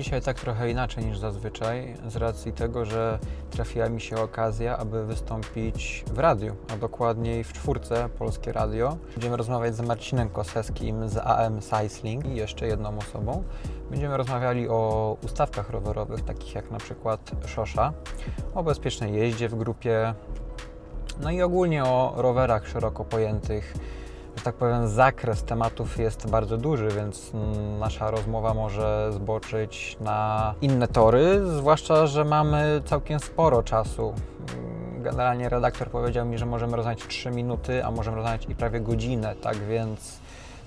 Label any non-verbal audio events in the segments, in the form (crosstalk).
Dzisiaj tak trochę inaczej niż zazwyczaj, z racji tego, że trafiła mi się okazja, aby wystąpić w radiu, a dokładniej w czwórce Polskie Radio. Będziemy rozmawiać z Marcinem Koseskim z AM Cycling i jeszcze jedną osobą. Będziemy rozmawiali o ustawkach rowerowych, takich jak na przykład Szosza, o bezpiecznej jeździe w grupie, no i ogólnie o rowerach szeroko pojętych. Że tak powiem, zakres tematów jest bardzo duży, więc nasza rozmowa może zboczyć na inne tory, zwłaszcza, że mamy całkiem sporo czasu. Generalnie redaktor powiedział mi, że możemy rozmawiać 3 minuty, a możemy rozmawiać i prawie godzinę, tak więc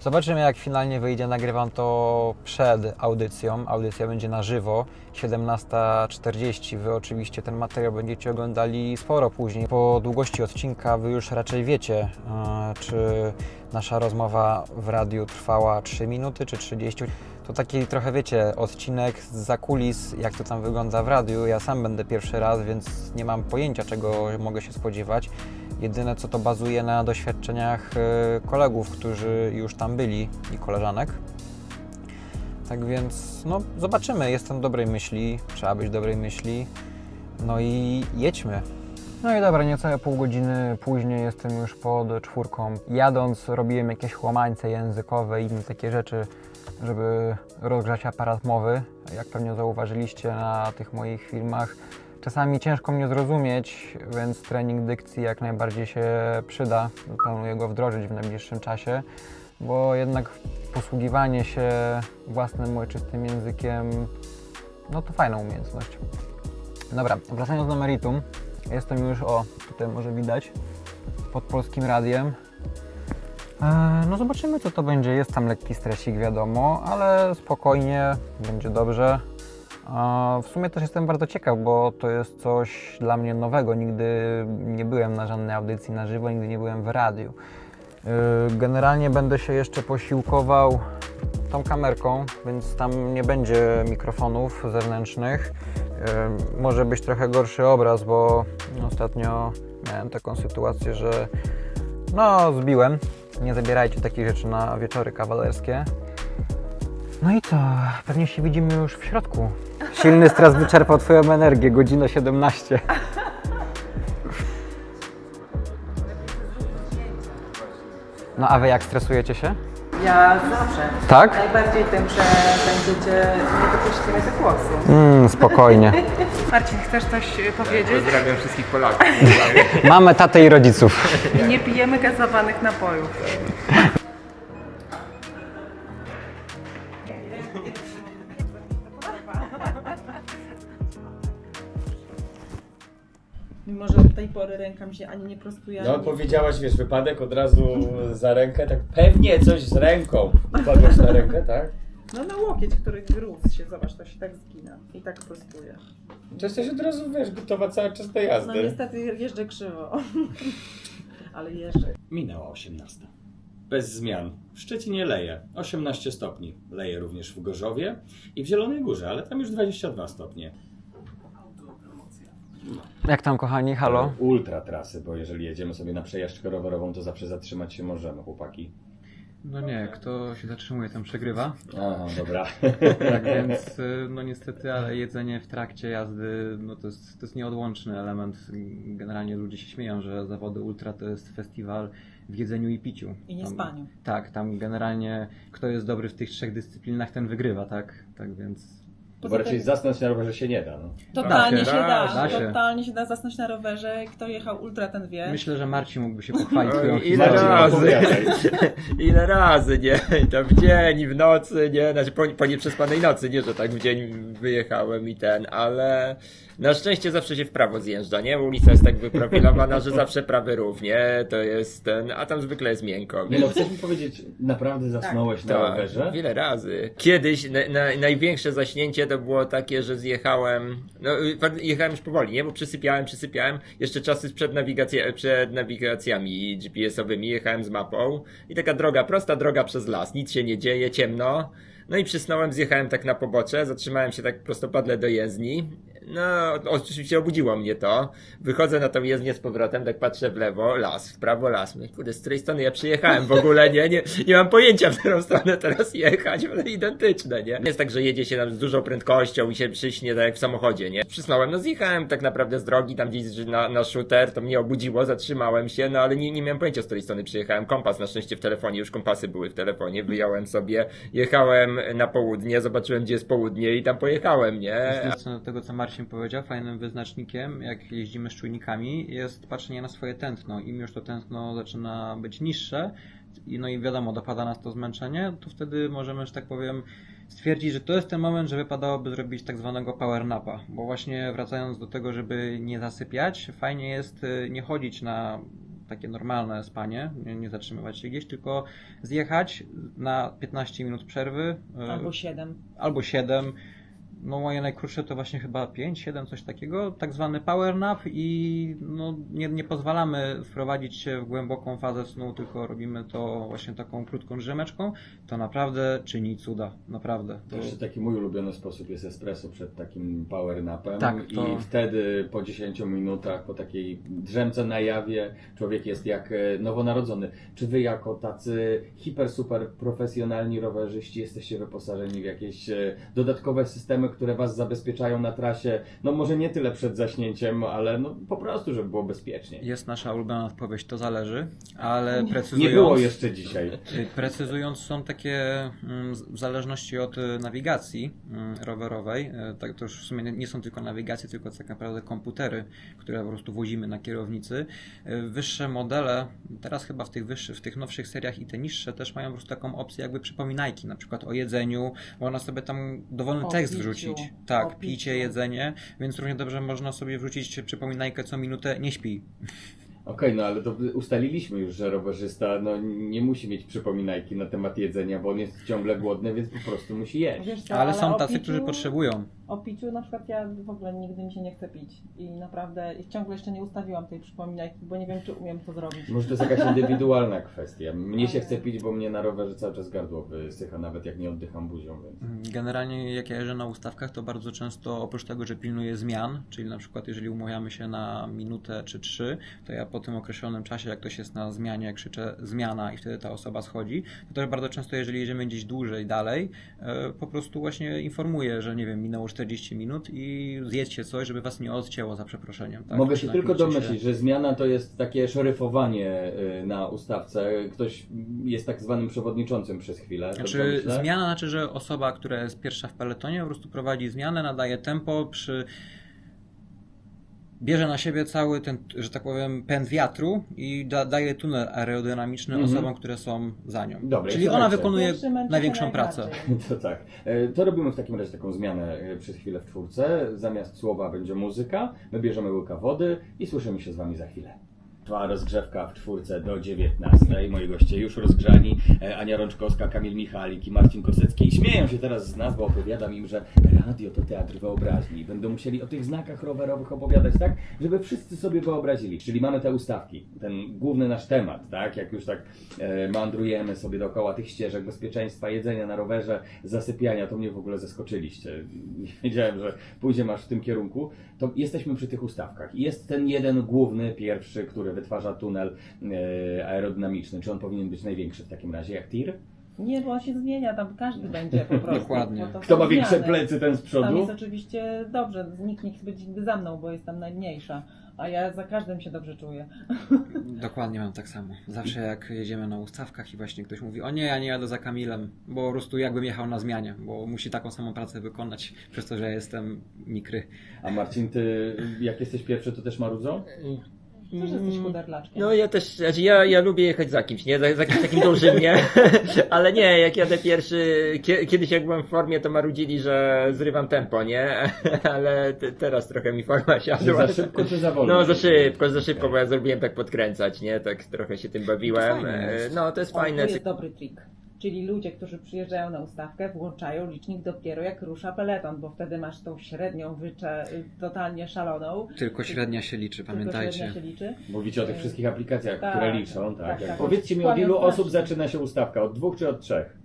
zobaczymy jak finalnie wyjdzie. Nagrywam to przed audycją. Audycja będzie na żywo, 17.40. Wy oczywiście ten materiał będziecie oglądali sporo później. Po długości odcinka wy już raczej wiecie, e, czy nasza rozmowa w radiu trwała 3 minuty czy 30. To taki trochę wiecie, odcinek z kulis, jak to tam wygląda w radiu. Ja sam będę pierwszy raz, więc nie mam pojęcia, czego mogę się spodziewać. Jedyne co to bazuje na doświadczeniach e, kolegów, którzy już tam byli i koleżanek. Tak więc, no, zobaczymy. Jestem dobrej myśli, trzeba być dobrej myśli. No i jedźmy. No i dobra, niecałe pół godziny później jestem już pod czwórką. Jadąc robiłem jakieś łamańce językowe i inne takie rzeczy, żeby rozgrzać aparat mowy. Jak pewnie zauważyliście na tych moich filmach, czasami ciężko mnie zrozumieć, więc trening dykcji jak najbardziej się przyda. Planuję go wdrożyć w najbliższym czasie, bo jednak posługiwanie się własnym ojczystym językiem, no to fajna umiejętność. Dobra, wracając do meritum, jestem już, o, tutaj może widać, pod polskim radiem. Eee, No zobaczymy co to będzie, jest tam lekki stresik wiadomo, ale spokojnie, będzie dobrze. Eee, W sumie też jestem bardzo ciekaw, bo to jest coś dla mnie nowego, nigdy nie byłem na żadnej audycji na żywo, nigdy nie byłem w radiu. Eee, Generalnie będę się jeszcze posiłkował tą kamerką, więc tam nie będzie mikrofonów zewnętrznych. Może być trochę gorszy obraz, bo ostatnio miałem taką sytuację, że no zbiłem. Nie zabierajcie takich rzeczy na wieczory kawalerskie. No i co? Pewnie się widzimy już w środku. Silny stres wyczerpał Twoją energię, godzina 17. No a Wy jak stresujecie się? Ja zawsze. Tak? Najbardziej tym, że będziecie nie dopuścili do głosu. Mm, spokojnie. (laughs) Marcin, chcesz coś powiedzieć? Pozdrawiam wszystkich Polaków. Mamy tatę i rodziców. Nie pijemy gazowanych napojów. Mimo, że do tej pory ręka mi się ani nie prostuje, No powiedziałaś, wiesz, wypadek od razu za rękę, tak pewnie coś z ręką. Upadłaś na rękę, tak? No na łokieć, który grózł się, zobacz, to się tak zgina i tak prostuje. To jesteś od razu, wiesz, gotowa cały czas do No jazdy. niestety jeżdżę krzywo. (laughs) Ale jeżdżę. Minęła 18. Bez zmian. W Szczecinie leje 18 stopni. Leje również w Gorzowie i w Zielonej Górze, ale tam już 22 stopnie. Jak tam kochani, halo? Ultra trasy, bo jeżeli jedziemy sobie na przejażdżkę rowerową, to zawsze zatrzymać się możemy, chłopaki. No nie, kto się zatrzymuje, tam przegrywa. Aha, dobra. Tak więc, y, no niestety, ale jedzenie w trakcie jazdy, no to jest, to jest nieodłączny element. Generalnie ludzie się śmieją, że zawody ultra to jest festiwal w jedzeniu i piciu. I nie Tam- spaniu. Tak, tam generalnie kto jest dobry w tych trzech dyscyplinach, ten wygrywa, tak? Tak więc... Bo raczej zasnąć na rowerze się nie da. No. Totalnie Da się się, da, da się. totalnie się da zasnąć na rowerze. Kto jechał ultra, ten wie. Myślę, że Marcin mógłby się pochwalić Oj, ile. Marcin, razy, (laughs) ile razy, nie, I to w dzień i w nocy, nie, znaczy po, po nieprzespanej nocy, nie, że tak w dzień wyjechałem i ten, ale na szczęście zawsze się w prawo zjeżdża, nie, ulica jest tak wyprofilowana, że zawsze prawy rów, nie, to jest ten, a tam zwykle jest miękko, Nie no, chcesz mi powiedzieć, naprawdę zasnąłeś na tak, rowerze? wiele razy. Kiedyś na, na, największe zaśnięcie to było takie, że zjechałem, no y, jechałem już powoli, nie, bo przysypiałem, przysypiałem, jeszcze czasy przed, nawigacja, przed nawigacjami GPS-owymi, jechałem z mapą i taka droga, prosta droga przez las, nic się nie dzieje, ciemno, no i przysnąłem, zjechałem tak na pobocze, zatrzymałem się tak prostopadle do jezdni, No, oczywiście obudziło mnie to. Wychodzę na tą jezdnię z powrotem, tak patrzę w lewo, las, w prawo las. Mówię, kurde, z której strony ja przyjechałem w ogóle, nie? Nie, nie mam pojęcia, w którą stronę teraz jechać, ale identyczne, nie? Jest tak, że jedzie się tam z dużą prędkością i się przyśnie tak jak w samochodzie, nie? Przysnąłem, no zjechałem tak naprawdę z drogi, tam gdzieś na, na shooter, to mnie obudziło, zatrzymałem się, no ale nie, nie miałem pojęcia, z której strony przyjechałem. Kompas na szczęście w telefonie, już kompasy były w telefonie, wyjąłem sobie, jechałem na południe, zobaczyłem, gdzie jest południe i tam pojechałem, nie? Do tego, co Marcin powiedział, fajnym wyznacznikiem, jak jeździmy z czujnikami, jest patrzenie na swoje tętno. Im już to tętno zaczyna być niższe, i no i wiadomo, dopada nas to zmęczenie, to wtedy możemy, że tak powiem, stwierdzić, że to jest ten moment, że wypadałoby zrobić tak zwanego power napa. Bo właśnie wracając do tego, żeby nie zasypiać, fajnie jest y, nie chodzić na takie normalne spanie, nie, nie zatrzymywać się gdzieś, tylko zjechać na 15 minut przerwy. y, Albo siedem. albo 7. No moje najkrótsze to właśnie chyba 5, 7, coś takiego, tak zwany power nap i no, nie, nie pozwalamy wprowadzić się w głęboką fazę snu, tylko robimy to właśnie taką krótką drzemeczką. To naprawdę czyni cuda, naprawdę. To jeszcze taki mój ulubiony sposób jest espresso przed takim power napem. Tak, to- I wtedy po 10 minutach, po takiej drzemce na jawie, człowiek jest jak e, nowonarodzony. Czy wy jako tacy hiper, super profesjonalni rowerzyści jesteście wyposażeni w jakieś e, dodatkowe systemy, które was zabezpieczają na trasie? No może nie tyle przed zaśnięciem, ale no po prostu, żeby było bezpiecznie. Jest nasza ulubiona odpowiedź, to zależy, ale Nie precyzując... było jeszcze dzisiaj. Y, Precyzując, są takie mm, w zależności od y, nawigacji mm, rowerowej, y, tak to już w sumie nie- nie są tylko nawigacje, tylko tak naprawdę komputery, które po prostu wozimy na kierownicy. Wyższe modele, teraz chyba w tych wyższych, w tych nowszych seriach i te niższe też mają po prostu taką opcję jakby przypominajki, na przykład o jedzeniu, można sobie tam dowolny O tekst piciu, wrzucić. o Tak, piciu. picie, jedzenie, więc równie dobrze można sobie wrzucić przypominajkę co minutę, nie śpij. (laughs) Okej, no ale to ustaliliśmy już, że rowerzysta no, nie musi mieć przypominajki na temat jedzenia, bo on jest ciągle głodny, więc po prostu musi jeść. Wiesz co, Ale są tacy, piciu- którzy potrzebują. O piciu na przykład ja w ogóle nigdy mi się nie chce pić. I naprawdę ciągle jeszcze nie ustawiłam tej przypominajki, bo nie wiem, czy umiem to zrobić. Może to jest jakaś (laughs) indywidualna kwestia. Mnie się chce pić, bo mnie na rowerze cały czas gardło wysycha, nawet jak nie oddycham buzią, więc... Generalnie jak ja jeżdżę na ustawkach, to bardzo często oprócz tego, że pilnuję zmian, czyli na przykład jeżeli umawiamy się na minutę czy trzy, to ja po tym określonym czasie, jak ktoś jest na zmianie, krzyczę zmiana i wtedy ta osoba schodzi, to też bardzo często jeżeli jedziemy gdzieś dłużej dalej, e, po prostu właśnie informuję, że nie wiem, minęło 40 minut i zjedzcie coś, żeby was nie odcięło za przeproszeniem. Tak? Mogę się tylko napijcie domyślić, że zmiana to jest takie szeryfowanie y, na ustawce. Ktoś jest tak zwanym przewodniczącym przez chwilę. Znaczy, zmiana znaczy, że osoba, która jest pierwsza w peletonie, po prostu prowadzi zmianę, nadaje tempo przy. Bierze na siebie cały ten, że tak powiem, pęd wiatru i da, daje tunel aerodynamiczny Mhm. osobom, które są za nią. Dobra, Czyli ona wykonuje największą pracę. (laughs) To tak. E, To robimy w takim razie taką zmianę e, przez chwilę w czwórce. Zamiast słowa będzie muzyka, my bierzemy łyka wody i słyszymy się z Wami za chwilę. Trwa rozgrzewka w czwórce do 19. Moi goście już rozgrzani. E, Ania Rączkowska, Kamil Michalik i Marcin Kosecki. I śmieją się teraz z nas, bo opowiadam im, że radio to teatr wyobraźni. Będą musieli o tych znakach rowerowych opowiadać tak, żeby wszyscy sobie wyobrazili. Czyli mamy te ustawki, ten główny nasz temat, tak? Jak już tak e, mandrujemy sobie dookoła tych ścieżek bezpieczeństwa, jedzenia na rowerze, zasypiania, to mnie w ogóle zaskoczyliście. Nie (laughs) wiedziałem, że pójdziemy aż w tym kierunku. To jesteśmy przy tych ustawkach. I jest ten jeden główny, pierwszy, który wytwarza tunel e, aerodynamiczny. Czy on powinien być największy w takim razie, jak tir? Nie, bo on się zmienia, tam każdy będzie po prostu. Dokładnie. Kto ma większe zmiany. plecy, ten z Tam przodu? jest oczywiście dobrze, nikt nie chce być nigdy za mną, bo jestem najmniejsza. A ja za każdym się dobrze czuję. (laughs) Dokładnie mam tak samo. Zawsze jak jedziemy na ustawkach i właśnie ktoś mówi, o nie, ja nie jadę za Kamilem, bo po prostu jakbym jechał na zmianie, bo musi taką samą pracę wykonać, przez to, że ja jestem mikry. A Marcin, ty jak jesteś pierwszy, to też marudzą? Też jesteś chuderlaczkiem. No ja też, znaczy ja, ja lubię jechać za kimś, nie? Za, za kimś takim dużym, nie? (laughs) Ale nie, jak jadę pierwszy, kie, kiedyś jak byłem w formie, to marudzili, że zrywam tempo, nie? (laughs) Ale te, teraz trochę mi forma siadła. za szybko, czy za wolno? No za szybko, za szybko, bo ja zrobiłem tak podkręcać, nie? Tak trochę się tym bawiłem. To fajne No to jest O, fajne. To jest dobry trik. Czyli ludzie, którzy przyjeżdżają na ustawkę, włączają licznik dopiero jak rusza peleton, bo wtedy masz tą średnią wyczę y, totalnie szaloną. Tylko średnia się liczy, Tylko pamiętajcie. średnia się liczy. Mówicie o tych wszystkich aplikacjach, Tak, które liczą, tak? tak, tak. Powiedzcie mi, od ilu osób zaczyna się ustawka? Od dwóch czy od trzech?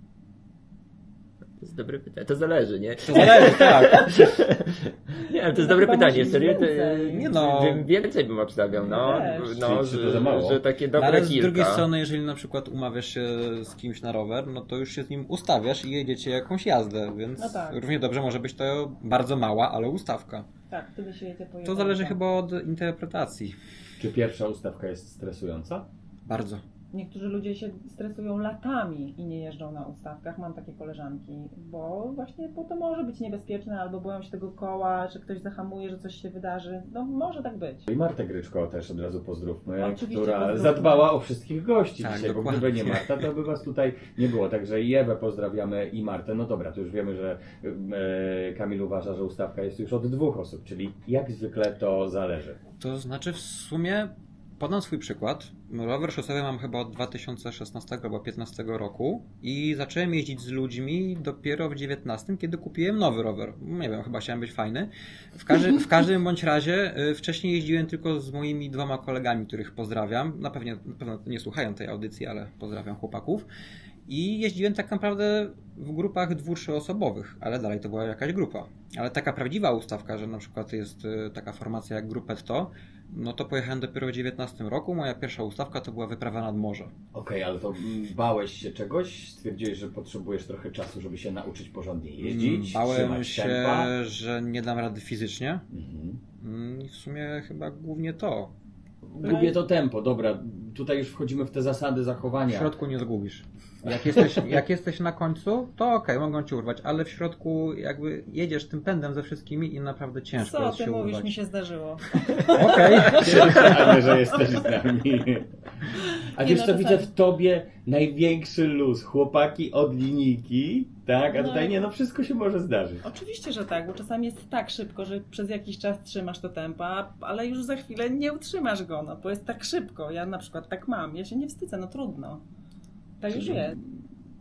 To jest dobre pytanie. To zależy, nie? To zależy, tak. (laughs) Nie, ale to jest No dobre chyba pytanie. Serio? To, więcej. Nie no. Więcej bym obstawiał, no. No Czy- czy to za mało? że, że takie No, dobre ale z kilka. drugiej strony, jeżeli na przykład umawiasz się z kimś na rower, no to już się z nim ustawiasz i jedziecie jakąś jazdę, więc No tak. równie dobrze może być to bardzo mała, ale ustawka. Tak, wtedy się jedzie po To zależy chyba od interpretacji. Czy pierwsza ustawka jest stresująca? Bardzo. Niektórzy ludzie się stresują latami i nie jeżdżą na ustawkach. Mam takie koleżanki, bo właśnie bo to może być niebezpieczne, albo boją się tego koła, że ktoś zahamuje, że coś się wydarzy. No może tak być. I Martę Gryczko też od razu pozdrówmy, Oczywiście która pozdrówmy. zadbała o wszystkich gości Tak, dzisiaj, bo dokładnie. gdyby nie Marta, to by was tutaj nie było. Także i Ewę pozdrawiamy i Martę. No dobra, to już wiemy, że e, Kamil uważa, że ustawka jest już od dwóch osób, czyli jak zwykle to zależy. To znaczy w sumie podam swój przykład. Rower szosowy mam chyba od 2016 albo 2015 roku i zacząłem jeździć z ludźmi dopiero w 2019, kiedy kupiłem nowy rower. Nie wiem, chyba chciałem być fajny. W, każdy, w każdym bądź razie y, wcześniej jeździłem tylko z moimi dwoma kolegami, których pozdrawiam. Na pewno, na pewno nie słuchają tej audycji, ale pozdrawiam chłopaków. I jeździłem tak naprawdę w grupach dwu, trzyosobowych, ale dalej to była jakaś grupa. Ale taka prawdziwa ustawka, że na przykład jest y, taka formacja jak Grupetto, no to pojechałem dopiero w 19 roku. Moja pierwsza ustawka to była wyprawa nad morze. Okej, ale to bałeś się czegoś? Stwierdziłeś, że potrzebujesz trochę czasu, żeby się nauczyć porządnie jeździć? Mm, Bałem trzymać się, tempa? że nie dam rady fizycznie. Mhm. Mm, I w sumie chyba głównie to. Gubię to tempo, dobra, tutaj już wchodzimy w te zasady W zachowania. środku nie zgubisz. Jak (laughs) jesteś, jak jesteś na końcu, to okej, mogą cię urwać, ale w środku jakby jedziesz tym pędem ze wszystkimi i naprawdę ciężko Co jest ty się mówisz, urwać. mi się zdarzyło. Okej. (laughs) Cieszę że jesteś z nami. (laughs) A wiesz no co, to widzę tak. w tobie największy luz. Chłopaki od linijki, tak? A No. tutaj nie, no wszystko się może zdarzyć. Oczywiście, że tak, bo czasami jest tak szybko, że przez jakiś czas trzymasz to tempa, ale już za chwilę nie utrzymasz go, no bo jest tak szybko. Ja na przykład tak mam, ja się nie wstydzę, no trudno. Tak już Czyli jest.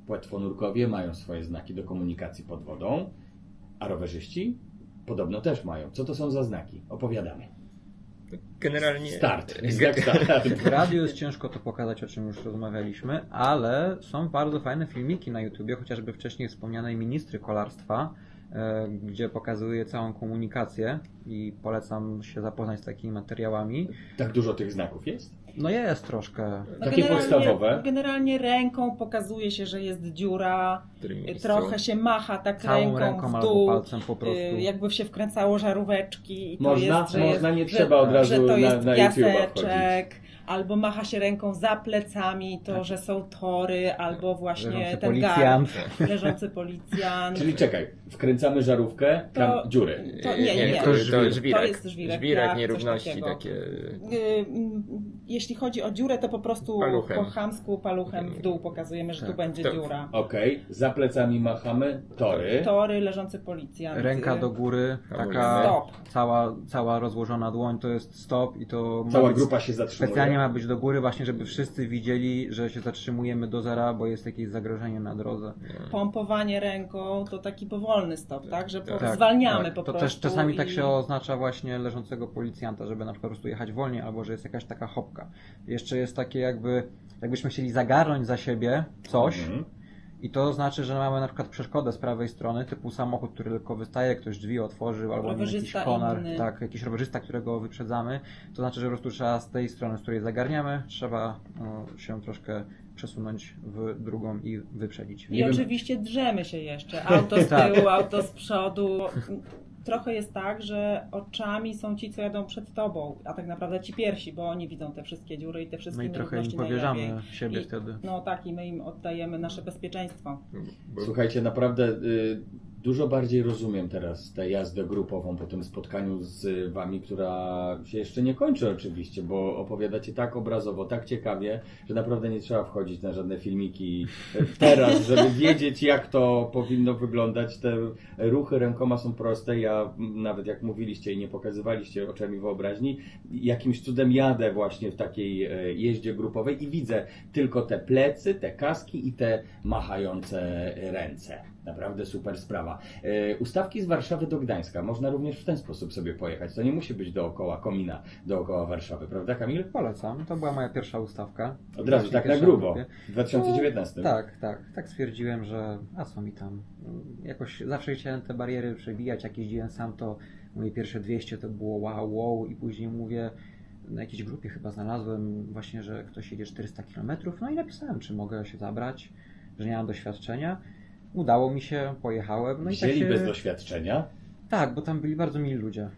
Płetwonurkowie mają swoje znaki do komunikacji pod wodą, a rowerzyści podobno też mają. Co to są za znaki? Opowiadamy. Generalnie. Start. (laughs) Start. W radiu jest ciężko to pokazać, o czym już rozmawialiśmy, ale są bardzo fajne filmiki na YouTubie, chociażby wcześniej wspomnianej ministry kolarstwa, e, gdzie pokazuje całą komunikację i polecam się zapoznać z takimi materiałami. Tak dużo tych znaków jest? No jest troszkę. No Takie generalnie- podstawowe. Generalnie ręką pokazuje się, że jest dziura, miejscu? trochę się macha tak Całą ręką, ręką w albo dół, palcem po prostu. y, jakby się wkręcało żaróweczki i to Można? jest, że Można, jest, nie że, trzeba od razu że to na- jest na YouTube'a piaseczek, albo macha się ręką za plecami, to, Tak. że są tory, albo właśnie Leżący ten policjant. gar, leżący policjant. Czyli czekaj, wkręcamy żarówkę, tam To- dziury. To- nie, nie, nie. To, To żwirek. To jest żwirek, Żwirek, tak, nierówności takie. Y, Jeśli chodzi o dziurę, to po prostu Paluchem. po chamsku paluchem w dół pokazujemy, że Tak, tu będzie to- dziura. Okej, za plecami machamy, tory. Tory, leżący policjant. Ręka do góry, taka Stop. cała, cała rozłożona dłoń to jest stop i to Cała grupa się zatrzymuje. specjalnie ma być do góry właśnie, żeby wszyscy widzieli, że się zatrzymujemy do zera, bo jest jakieś zagrożenie na drodze. pompowanie ręką to taki powolny stop, tak? Że po, Tak, zwalniamy tak. po to prostu. też czasami tak i- się oznacza właśnie leżącego policjanta, żeby na przykład po prostu jechać wolniej, albo że jest jakaś taka hopka. Jeszcze jest takie jakby, jakbyśmy chcieli zagarnąć za siebie coś Mhm. I to znaczy, że mamy na przykład przeszkodę z prawej strony, typu samochód, który tylko wystaje, ktoś drzwi otworzył, albo nie wiem, jakiś konar, inny. tak, jakiś rowerzysta, którego wyprzedzamy, to znaczy, że po prostu trzeba z tej strony, z której zagarniamy, trzeba e, się troszkę przesunąć w drugą i wyprzedzić. I Nie wiem- oczywiście drzemy się jeszcze. (laughs) Auto z Tak. tyłu, auto z przodu. Trochę jest tak, że oczami są ci, co jadą przed tobą, a tak naprawdę ci pierwsi, bo oni widzą te wszystkie dziury i te wszystkie No i trochę im powierzamy najlepiej. siebie I- wtedy. No tak, i my im oddajemy nasze bezpieczeństwo. Słuchajcie, naprawdę y, dużo bardziej rozumiem teraz tę jazdę grupową po tym spotkaniu z wami, która się jeszcze nie kończy oczywiście, bo opowiadacie tak obrazowo, tak ciekawie, że naprawdę nie trzeba wchodzić na żadne filmiki teraz, żeby wiedzieć jak to powinno wyglądać. Te ruchy rękoma są proste. Ja nawet jak mówiliście i nie pokazywaliście oczami wyobraźni, jakimś cudem jadę właśnie w takiej e, jeździe grupowej i widzę tylko te plecy, te kaski i te machające ręce. Naprawdę super sprawa. E, ustawki z Warszawy do Gdańska. Można również w ten sposób sobie pojechać. To nie musi być dookoła Komina, dookoła Warszawy, prawda Kamil? Polecam. To była moja pierwsza ustawka. Od razu, tak na grubo. W 2019. Tak, tak. Tak stwierdziłem, że a co mi tam. Jakoś zawsze chciałem te bariery przebijać. Jak jeździłem sam, to moje pierwsze 200 to było wow, wow i później mówię, na jakiejś grupie chyba znalazłem właśnie, że ktoś jedzie 400 km, no i napisałem, czy mogę się zabrać, że nie mam doświadczenia. Udało mi się, pojechałem. No i tak Wzięli się... bez doświadczenia. Tak, bo tam byli bardzo mili ludzie.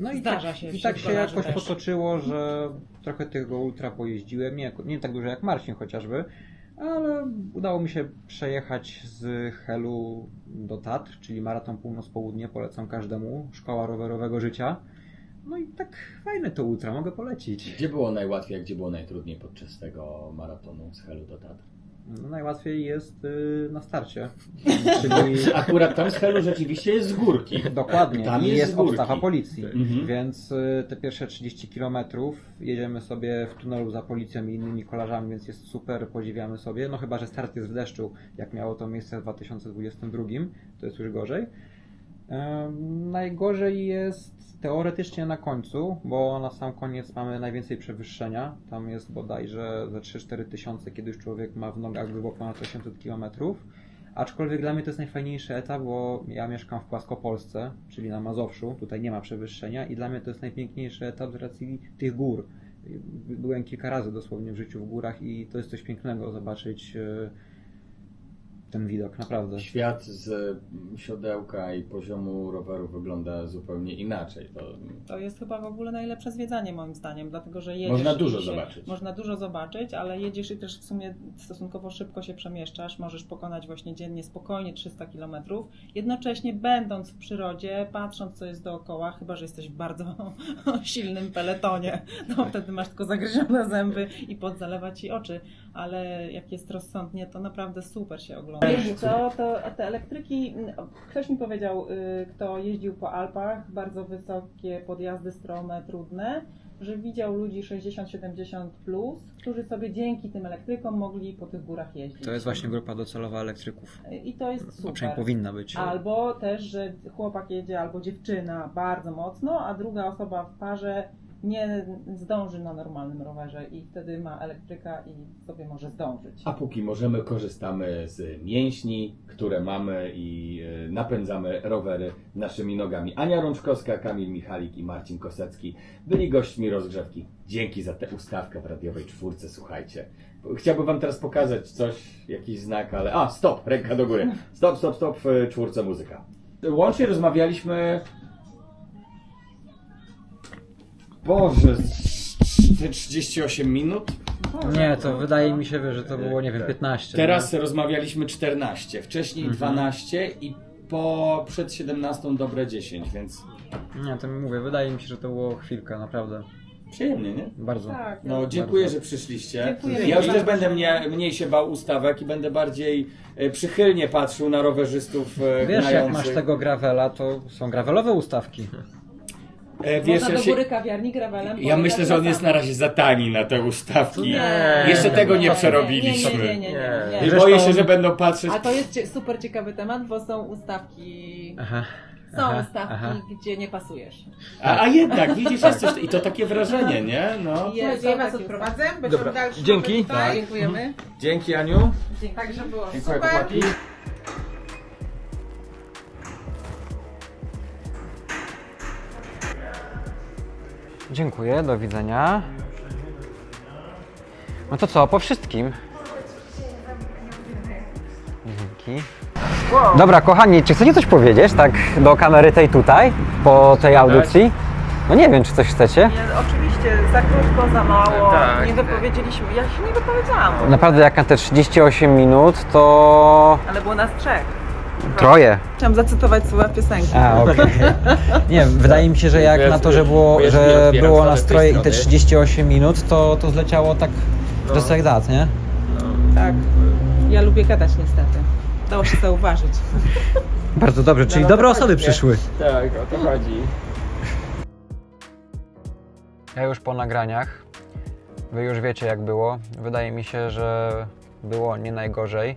No i Zdarza tak, się I tak się jakoś też. potoczyło, że trochę tego ultra pojeździłem. Nie, nie tak dużo jak Marcin chociażby, ale udało mi się przejechać z Helu do Tatr, czyli maraton północ-południe. Polecam każdemu. Szkoła rowerowego życia. No i tak fajne to ultra, mogę polecić. Gdzie było najłatwiej, a gdzie było najtrudniej podczas tego maratonu z Helu do Tatr? No, najłatwiej jest y, na starcie. Czyli Akurat tam z Helu rzeczywiście jest z górki. Dokładnie. Tam I jest jest obstawa policji. Mhm. Więc y, te pierwsze 30 km jedziemy sobie w tunelu za policją i innymi kolarzami, więc jest super, podziwiamy sobie. No chyba, że start jest w deszczu, jak miało to miejsce w 2022, to jest już gorzej. Najgorzej jest teoretycznie na końcu, bo na sam koniec mamy najwięcej przewyższenia. Tam jest bodajże ze 3-4 tysiące, kiedy już człowiek ma w nogach grubo ponad 800 kilometrów. Aczkolwiek dla mnie to jest najfajniejszy etap, bo ja mieszkam w Płaskopolsce, czyli na Mazowszu, tutaj nie ma przewyższenia i dla mnie to jest najpiękniejszy etap z racji tych gór. Byłem kilka razy dosłownie w życiu w górach i to jest coś pięknego zobaczyć e, ten widok, naprawdę. Świat z siodełka i poziomu roweru wygląda zupełnie inaczej. To To jest chyba w ogóle najlepsze zwiedzanie moim zdaniem, dlatego że jedziesz Można dużo się, zobaczyć. Można dużo zobaczyć, ale jedziesz i też w sumie stosunkowo szybko się przemieszczasz, możesz pokonać właśnie dziennie spokojnie 300 km, jednocześnie będąc w przyrodzie, patrząc co jest dookoła, chyba że jesteś w bardzo (laughs) silnym peletonie, to wtedy masz tylko zagryzione zęby i pot zalewa ci oczy, ale jak jest rozsądnie, to naprawdę super się ogląda. Wiecie co, to te elektryki, ktoś mi powiedział, y, kto jeździł po Alpach, bardzo wysokie podjazdy strome, trudne, że widział ludzi 60-70 plus, którzy sobie dzięki tym elektrykom mogli po tych górach jeździć. To jest właśnie grupa docelowa elektryków. I to jest super. przynajmniej powinna być. Albo też, że chłopak jedzie albo dziewczyna bardzo mocno, a druga osoba w parze nie zdąży na normalnym rowerze i wtedy ma elektryka i sobie może zdążyć. A póki możemy, korzystamy z mięśni, które mamy i e, napędzamy rowery naszymi nogami. Ania Rączkowska, Kamil Michalik i Marcin Kosecki byli gośćmi rozgrzewki. Dzięki za tę ustawkę w radiowej czwórce, słuchajcie. Chciałbym wam teraz pokazać coś, jakiś znak, ale... A, stop, ręka do góry. Stop, stop, stop, w czwórce muzyka. Łącznie rozmawialiśmy... Boże, te 38 minut? Nie, to wydaje mi się, że to było, nie wiem, 15. Teraz rozmawialiśmy 14, wcześniej Mhm. 12 i po przed 17 dobre 10, więc Nie, to mówię, wydaje mi się, że to było chwilkę, naprawdę. przyjemnie, nie? Bardzo. Tak, No dziękuję, Bardzo. że przyszliście. Dziękujemy Ja już też będę mnie, mniej się bał ustawek i będę bardziej e, przychylnie patrzył na rowerzystów e, Wiesz, jak gnających. masz tego gravela, to są gravelowe ustawki. E, wiesz, Można ja, do się, góry kawiarni gravelem. ja myślę, że on jest na razie za tani na te ustawki. Nie. Jeszcze tego nie Nie, przerobiliśmy. Nie, nie, nie, nie, nie, I nie. Zresztą- boję się, że będą patrzeć. A to jest super ciekawy temat, bo są ustawki. Aha. Są aha, ustawki, aha. gdzie nie pasujesz. A, a jednak, widzisz, jest coś, i to takie wrażenie, nie? No. Jest, ja was odprowadzę, będziemy Dobra, dalszy dzięki. rower tutaj. Dziękujemy. Dzięki Aniu. Także było Dziękuję super. chłopaki. Dziękuję, do widzenia. No to co, po wszystkim. Dzięki. Dobra, kochani, czy chcecie coś powiedzieć, tak do kamery tej tutaj, po tej audycji? No nie wiem, czy coś chcecie. Nie, oczywiście, za krótko, za mało. Tak, nie tak. wypowiedzieliśmy. Ja się nie wypowiedziałam. Naprawdę, jak na te 38 minut, to Ale było nas trzech. Troje. Chciałam zacytować słowa piosenki. A, okej. (laughs) Nie, wydaje mi się, że jak Ja na to, że było, bo ja że było tej nastroje i te strony. 38 minut, to, to zleciało tak No. like that, nie? Tak. Ja lubię gadać niestety. Dało się zauważyć. (laughs) Bardzo dobrze, czyli no dobre to osoby przyszły. Tak, o to chodzi. Ja już po nagraniach. Wy już wiecie jak było. Wydaje mi się, że było nie najgorzej.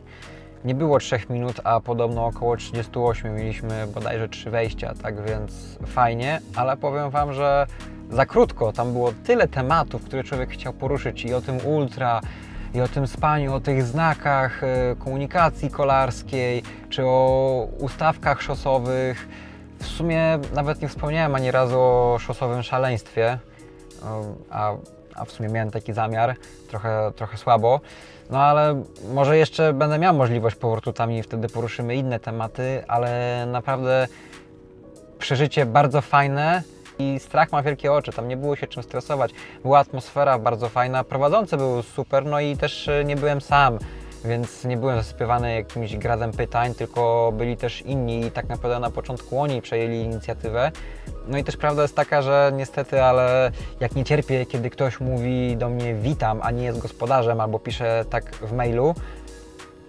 Nie było 3 minut, a podobno około 38 mieliśmy bodajże 3 wejścia, tak więc fajnie, ale powiem Wam, że za krótko. Tam było tyle tematów, które człowiek chciał poruszyć i o tym ultra, i o tym spaniu, o tych znakach e, komunikacji kolarskiej, czy o ustawkach szosowych. W sumie nawet nie wspomniałem ani razu o szosowym szaleństwie, o, a, a w sumie miałem taki zamiar, trochę, trochę słabo. No ale może jeszcze będę miał możliwość powrotu tam i wtedy poruszymy inne tematy, ale naprawdę przeżycie bardzo fajne i strach ma wielkie oczy, tam nie było się czym stresować. Była atmosfera bardzo fajna, prowadzący był super, no i też e, nie byłem sam, więc nie byłem zasypywany jakimś gradem pytań, tylko byli też inni i tak naprawdę na początku oni przejęli inicjatywę. No i też prawda jest taka, że niestety, ale jak nie cierpię, kiedy ktoś mówi do mnie witam, a nie jest gospodarzem, albo pisze tak w mailu,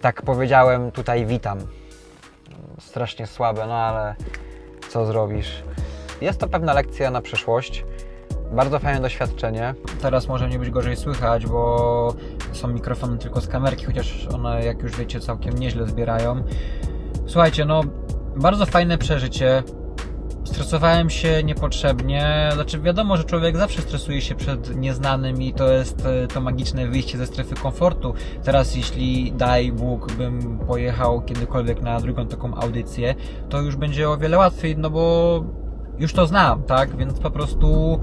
tak powiedziałem tutaj witam. Strasznie słabe, no ale co zrobisz? Jest to pewna lekcja na przyszłość. Bardzo fajne doświadczenie. Teraz może nie być gorzej słychać, bo są mikrofony tylko z kamerki, chociaż one, jak już wiecie, całkiem nieźle zbierają. Słuchajcie, no, bardzo fajne przeżycie. Stresowałem się niepotrzebnie. Znaczy, wiadomo, że człowiek zawsze stresuje się przed nieznanym i to jest e, to magiczne wyjście ze strefy komfortu. Teraz, jeśli daj Bóg, bym pojechał kiedykolwiek na drugą taką audycję, to już będzie o wiele łatwiej, no bo już to znam, tak? Więc po prostu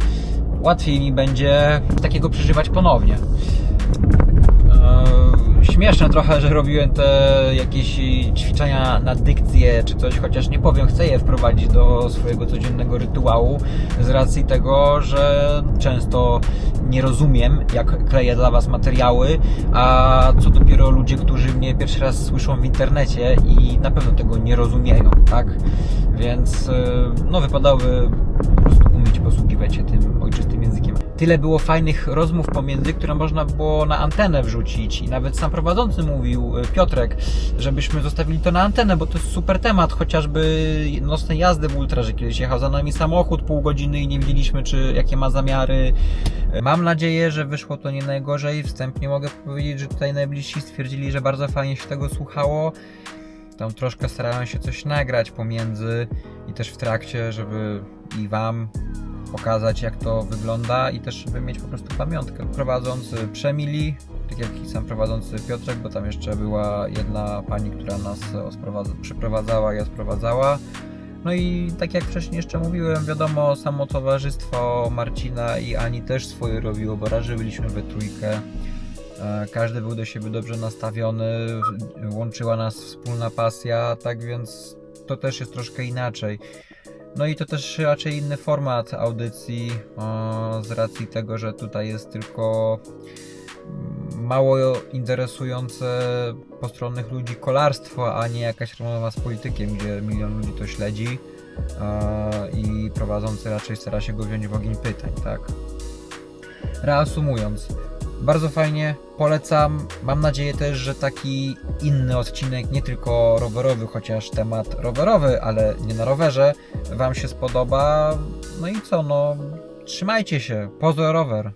łatwiej mi będzie takiego przeżywać ponownie. Eee, Śmieszne trochę, że robiłem te jakieś ćwiczenia na dykcję czy coś, chociaż nie powiem, chcę je wprowadzić do swojego codziennego rytuału z racji tego, że często nie rozumiem, jak kleję dla Was materiały, a co dopiero ludzie, którzy mnie pierwszy raz słyszą w internecie i na pewno tego nie rozumieją, tak? Więc e, no wypadałoby po prostu umieć posługiwać się tym. Tyle było fajnych rozmów pomiędzy, które można było na antenę wrzucić i nawet sam prowadzący mówił, e, Piotrek, żebyśmy zostawili to na antenę, bo to jest super temat, chociażby nocne jazdy w ultra, że kiedyś jechał za nami samochód pół godziny i nie wiedzieliśmy, czy jakie ma zamiary. E, Mam nadzieję, że wyszło to nie najgorzej. Wstępnie mogę powiedzieć, że tutaj najbliżsi stwierdzili, że bardzo fajnie się tego słuchało. Tam troszkę starałem się coś nagrać pomiędzy i też w trakcie, żeby i Wam pokazać jak to wygląda i też żeby mieć po prostu pamiątkę. Prowadzący przemili, tak jak i sam prowadzący Piotrek, bo tam jeszcze była jedna pani, która nas osprowadza- przyprowadzała i osprowadzała. No i tak jak wcześniej jeszcze mówiłem, wiadomo, samo towarzystwo Marcina i Ani też swoje robiło, bo razy byliśmy we trójkę. E, Każdy był do siebie dobrze nastawiony, łączyła nas wspólna pasja, tak więc to też jest troszkę inaczej. No i to też raczej inny format audycji, o, z racji tego, że tutaj jest tylko mało interesujące postronnych ludzi kolarstwo, a nie jakaś rozmowa z politykiem, gdzie milion ludzi to śledzi e, i prowadzący raczej stara się go wziąć w ogień pytań, tak? Reasumując, bardzo fajnie, polecam. Mam nadzieję też, że taki inny odcinek, nie tylko rowerowy, chociaż temat rowerowy, ale nie na rowerze, Wam się spodoba. No i co, no, trzymajcie się. Pozdro rower.